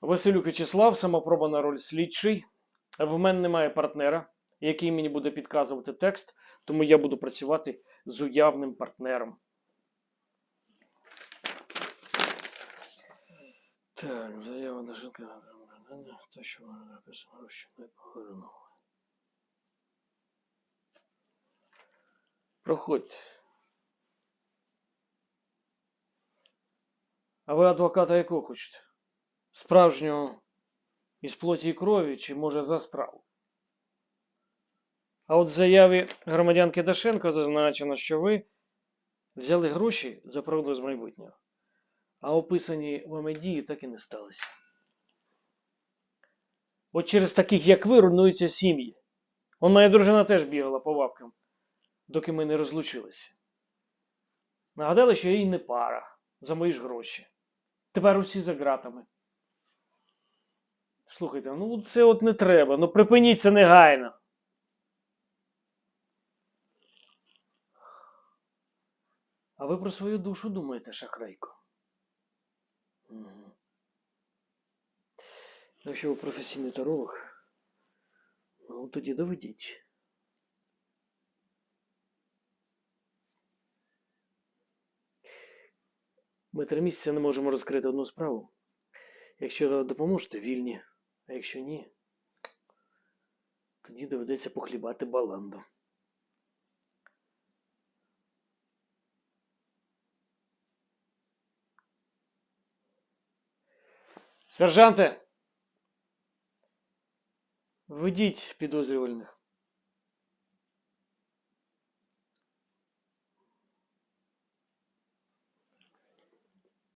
Василюк Вячеслав, самопроба на роль слідчий. В мене немає партнера, який мені буде підказувати текст, тому я буду працювати з уявним партнером. Так, заява на жінка. Те, що вона написано, що не повернула. Проходьте. А ви адвоката якого хочете? Справжнього із плоті і крові, чи може за страву? А от в заяві громадянки Дашенко зазначено, що ви взяли гроші за прогноз майбутнього, а описані вами дії так і не сталися. От через таких, як ви, руйнуються сім'ї. Он моя дружина теж бігала по бабкам, доки ми не розлучилися. Нагадали, що їй не пара за мої ж гроші. Тепер усі за ґратами. Слухайте, ну це от не треба. Ну припиніть це негайно. А ви про свою душу думаєте, шахрайко? Угу. Якщо ви професійний таролог, ну тоді доведіть. Ми три місяці не можемо розкрити одну справу. Якщо допоможете, вільні, а якщо ні, тоді доведеться похлібати баланду. Сержанте! Ведіть підозрювальних.